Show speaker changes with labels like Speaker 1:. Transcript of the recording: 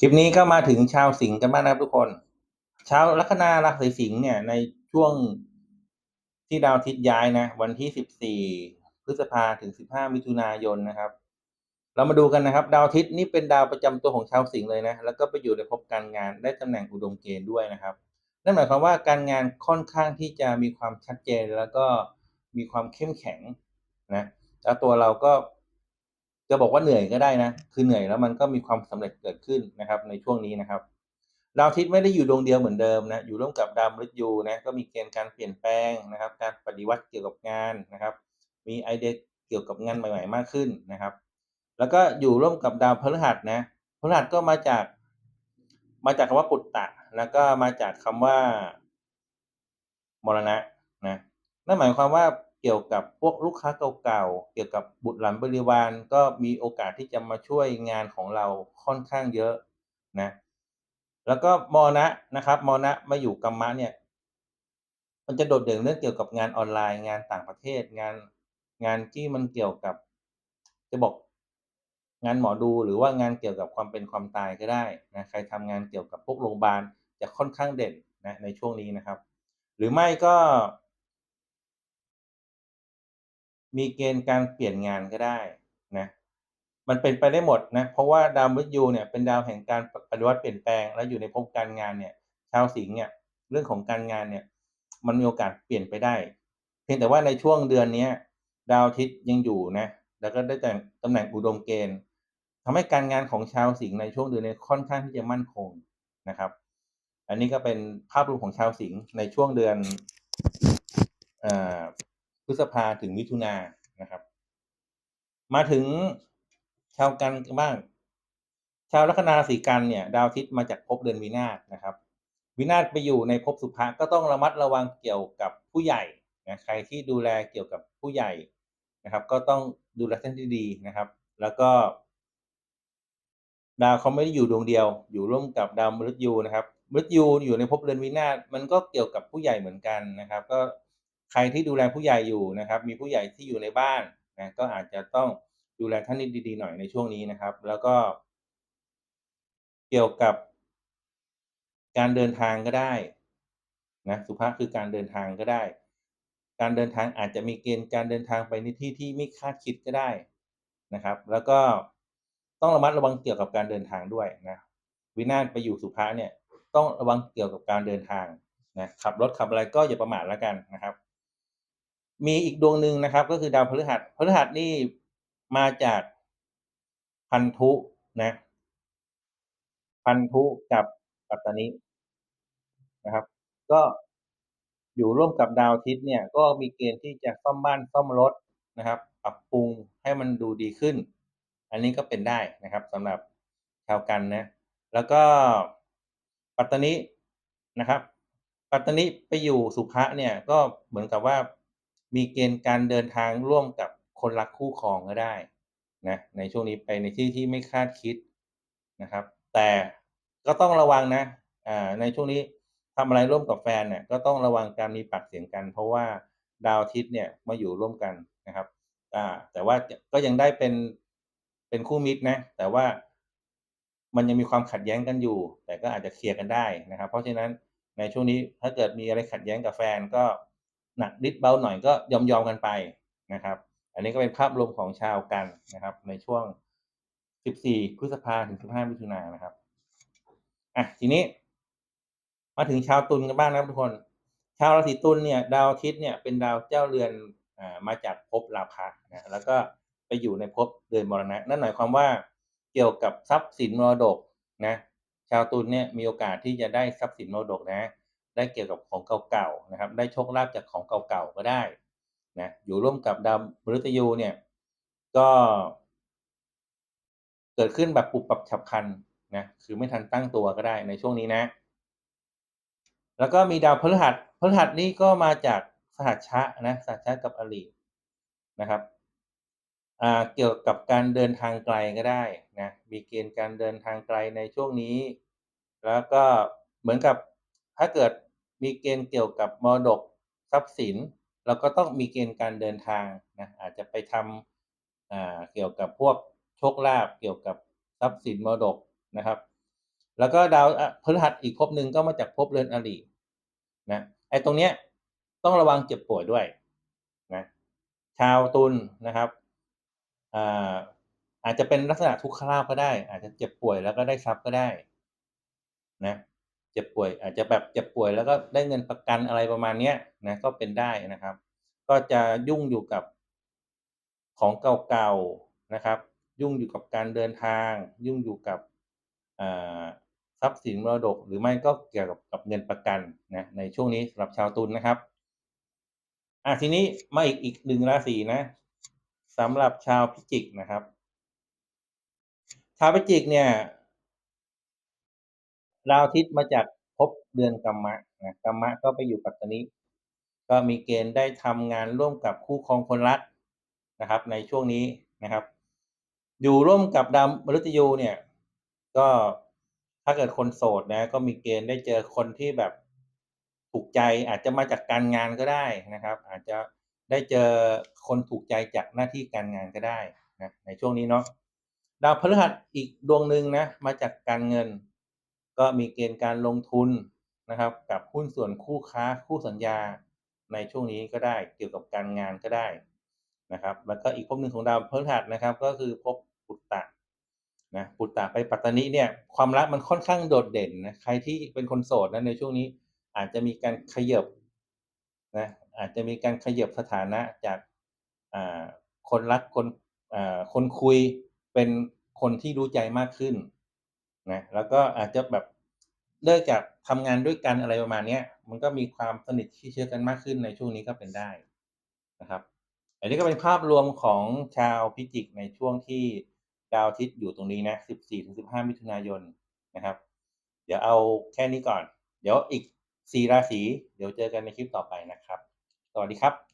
Speaker 1: คลิปนี้ก็มาถึงชาวสิงห์กันบ้างนะครับทุกคน ชาวลัคนาราศีสิงห์เนี่ยในช่วงที่ดาวอาทิตย์ย้ายนะ วันที่14พฤษภาถึง15มิถุนายนนะครับ เรามาดูกันนะครับ ดาวอาทิตย์นี่เป็นดาวประจำตัวของชาวสิงห์เลยนะ แล้วก็ไปอยู่ในภพการงานได้ตำแหน่งอุดมเกณฑ์ด้วยนะครับ นั่นหมายความว่าการงานค่อนข้างที่จะมีความชัดเจนแล้วก็มีความเข้มแข็งนะ แล้วตัวเราก็ จะบอกว่าเหนื่อยก็ได้นะ คือเหนื่อยแล้วมันก็มีความสำเร็จเกิดขึ้นนะครับ ในช่วงนี้นะครับ ดาวอาทิตย์ไม่ได้อยู่ดวงเดียวเหมือนเดิมนะ อยู่ร่วมกับดาวมฤตยูนะ ก็มีเกณฑ์การเปลี่ยนแปลงนะครับ การปฏิวัติเกี่ยวกับงานนะครับ มีไอเดียเกี่ยวกับงานใหม่ ๆ มากขึ้นนะครับ แล้วก็อยู่ร่วมกับดาวพฤหัสนะพฤหัสก็มาจาก มาจากคำว่าปุตตะ แล้วก็มาจากคำว่ามรณะนะ นั่นหมายความว่า เกี่ยวกับพวกลูกค้าเก่าๆ เกี่ยวกับบุตรหลานบริวารก็มีโอกาสที่จะมาช่วยงานของเราค่อนข้างเยอะนะ แล้วก็มรณะนะครับมรณะมาอยู่กัมมะเนี่ย มันจะโดดเด่นเรื่องเกี่ยวกับงานออนไลน์งานต่างประเทศงานงานที่มันเกี่ยวกับ จะบอกงานหมอดูหรือว่างานเกี่ยวกับความเป็นความตายก็ได้นะใครทำงานเกี่ยวกับพวกโรงพยาบาลจะค่อนข้างเด่นนะในช่วงนี้นะครับ หรือไม่ก็ มีเกณฑ์การเปลี่ยนงานก็ได้นะมันเป็นไปได้หมดนะเพราะว่าดาวมฤตยูเนี่ยเป็นดาวแห่งการปฏิวัติเปลี่ยนแปลงแล้วอยู่ในภพการงานเนี่ย ชาวสิงห์เนี่ยเรื่องของการงานเนี่ย มันมีโอกาสเปลี่ยนไปได้ เพียงแต่ว่าในช่วงเดือนเนี้ยดาวอาทิตย์ยังอยู่นะแล้วก็ได้แต่งตำแหน่งอุดมเกณฑ์ทำให้การงานของชาวสิงห์ในช่วงเดือนนี้ค่อนข้างที่จะมั่นคงนะครับ อันนี้ก็เป็นภาพรวมของชาวสิงห์ในช่วงเดือนอ พฤษภาถึงมิถุนานะครับ มาถึงชาวกันบ้าง ชาวลัคนาราศีกันเนี่ย ดาวอาทิตย์มาจากภพเดือนวินาศนะครับ วินาศไปอยู่ในภพสุภะก็ต้องระมัดระวังเกี่ยวกับผู้ใหญ่นะใครที่ดูแลเกี่ยวกับผู้ใหญ่นะครับ ก็ต้องดูแลท่านที่ดีนะครับ แล้วก็ ดาวเขาไม่ได้อยู่ดวงเดียว อยู่ร่วมกับดาวมฤตยูนะครับมฤตยูอยู่ในภพเรือนวินาศมันก็เกี่ยวกับผู้ใหญ่เหมือนกันนะครับ ก็ ใครที่ดูแลผู้ใหญ่อยู่นะครับ มีผู้ใหญ่ที่อยู่ในบ้านนะก็อาจจะต้องดูแลท่านดีๆหน่อยในช่วงนี้นะครับ แล้วก็ เกี่ยวกับการเดินทางก็ได้นะสุภาพคือการเดินทางก็ได้ การเดินทางอาจจะมีเกณฑ์การเดินทางไปในที่ที่ไม่คาดคิดก็ได้นะครับ แล้วก็ต้องระมัดระวังเกี่ยวกับการเดินทางด้วยนะวินาศไปอยู่สุภาเนี่ยต้องระวังเกี่ยวกับการเดินทางนะขับรถขับอะไรก็อย่าประมาทแล้วกันนะครับ มีอีกดวงหนึ่งนะครับ ก็คือดาวพฤหัสพฤหัสนี่มาจากพันธุนะ พันธุกับปัตตานินะครับ ก็อยู่ร่วมกับดาวอาทิตย์เนี่ย ก็มีเกณฑ์ที่จะซ่อมบ้านซ่อมรถนะครับปรับปรุงให้มันดูดีขึ้น อันนี้ก็เป็นได้นะครับสำหรับชาวกันนะ แล้วก็ปัตตานินะครับ ปัตตานิไปอยู่สุภะเนี่ยก็เหมือนกับว่า มีเกณฑ์การเดินทางร่วมกับคนรักคู่ครองก็ได้นะในช่วงนี้ไปในที่ที่ไม่คาดคิดนะครับ แต่ก็ต้องระวังนะอ่าในช่วงนี้ทำอะไรร่วมกับแฟนเนี่ยก็ต้องระวังการมีปากเสียงกัน เพราะว่าดาวอาทิตย์เนี่ยมาอยู่ร่วมกันนะครับอ่าแต่ว่าก็ยังได้เป็นเป็นคู่มิตรนะ แต่ว่ามันยังมีความขัดแย้งกันอยู่ แต่ก็อาจจะเคลียร์กันได้นะครับ เพราะฉะนั้นในช่วงนี้ถ้าเกิดมีอะไรขัดแย้งกับแฟนก็ หนักนิดเบาหน่อยก็ยอมๆกันไปนะครับ อันนี้ก็เป็นภาพรวมของชาวกันนะครับ ในช่วง 14 พฤษภาถึง 15 มิถุนายนนะครับอะทีนี้ มาถึงชาวตุลกันบ้างนะครับทุกคน ชาวราศีตุลเนี่ย ดาวอาทิตย์เนี่ยเป็นดาวเจ้าเรือนอ่ามาจากภพราพะนะแล้วก็ไปอยู่ในภพเรือนมรณะ นั่นหมายความว่าเกี่ยวกับทรัพย์สินมรดกนะ ชาวตุลเนี่ยมีโอกาสที่จะได้ทรัพย์สินมรดกนะ ได้เกี่ยวกับของเก่าๆนะครับ ได้โชคลาภจากของเก่าๆก็ได้นะอยู่ร่วมกับดาวมฤตยูเนี่ยก็ เกิดขึ้นแบบปุบปับฉับพลันนะคือไม่ทันตั้งตัวก็ได้ในช่วงนี้นะ แล้วก็มีดาวพฤหัสพฤหัสนี่ก็มาจากสหัชชะนะสหัชชะกับอรินะครับเกี่ยวกับการเดินทางไกลก็ได้นะมีเกณฑ์การเดินทางไกลในช่วงนี้ แล้วก็เหมือนกับถ้าเกิด มีเกณฑ์เกี่ยวกับมรดกทรัพย์สินเราก็ต้องมีเกณฑ์การเดินทางนะอาจจะไปทำเกี่ยวกับพวกโชคลาภเกี่ยวกับทรัพย์สินมรดกนะครับ แล้วก็ดาวพฤหัสอีกภพหนึ่งก็มาจากภพเรือนอรินะไอ้ตรงเนี้ยต้องระวังเจ็บป่วยด้วยนะชาวตุลนะครับอาอาจจะเป็นลักษณะทุกขลาภก็ได้ อาจจะเจ็บป่วยแล้วก็ได้ทรัพย์ก็ได้นะ จ็บป่วย อาจจะแบบเจ็บป่วยแล้วก็ได้เงินประกันอะไรประมาณเนี้ยนะก็เป็นได้นะครับ ก็จะยุ่งอยู่กับของเก่าๆนะครับ ยุ่งอยู่กับการเดินทาง ยุ่งอยู่กับทรัพย์สินมรดก หรือไม่ก็เกี่ยวกับกับเงินประกันนะในช่วงนี้สำหรับชาวตุลนะครับอะทีนี้มาอีกอีกหนึ่งราศีนะสำหรับชาวพิจิกนะครับ ชาวพิจิกเนี่ย ดาวอาทิตย์มาจากภพเดือนกัมมะนะกัมมะก็ไปอยู่ปัตตนิก็มีเกณฑ์ได้ทำงานร่วมกับคู่ครองคนรักนะครับ ในช่วงนี้นะครับ อยู่ร่วมกับดาวมฤตยูเนี่ย ก็ถ้าเกิดคนโสดนะ ก็มีเกณฑ์ได้เจอคนที่แบบถูกใจอาจจะมาจากการงานก็ได้นะครับ อาจจะได้เจอคนถูกใจจากหน้าที่การงานก็ได้นะในช่วงนี้เนาะดาวพฤหัสอีกดวงหนึ่งนะมาจากการเงิน ก็มีเกณฑ์การลงทุนนะครับ กับหุ้นส่วนคู่ค้าคู่สัญญาในช่วงนี้ก็ได้เกี่ยวกับการงานก็ได้นะครับ แล้วก็อีกภพหนึ่งของดาวพฤหัสนะครับ ก็คือภพปุตตะนะปุตตะไปปัตตานีเนี่ยความรักมันค่อนข้างโดดเด่นนะใครที่เป็นคนโสดนะในช่วงนี้อาจจะมีการขยบนะอาจจะมีการขยบสถานะจากอ่าคนรักคนอ่าคนคุยเป็นคนที่รู้ใจมากขึ้น นะแล้วก็อาจจะแบบเลิกจากทำงานด้วยกันอะไรประมาณเนี้ย มันก็มีความสนิทที่เชื่อกันมากขึ้นในช่วงนี้ก็เป็นได้นะครับ อันนี้ก็เป็นภาพรวมของชาวพิจิกในช่วงที่ดาวอาทิตย์อยู่ตรงนี้นะ 14-15 มิถุนายนนะครับ เดี๋ยวเอาแค่นี้ก่อน เดี๋ยวอีก 4 ราศี เดี๋ยวเจอกันในคลิปต่อไปนะครับ สวัสดีครับ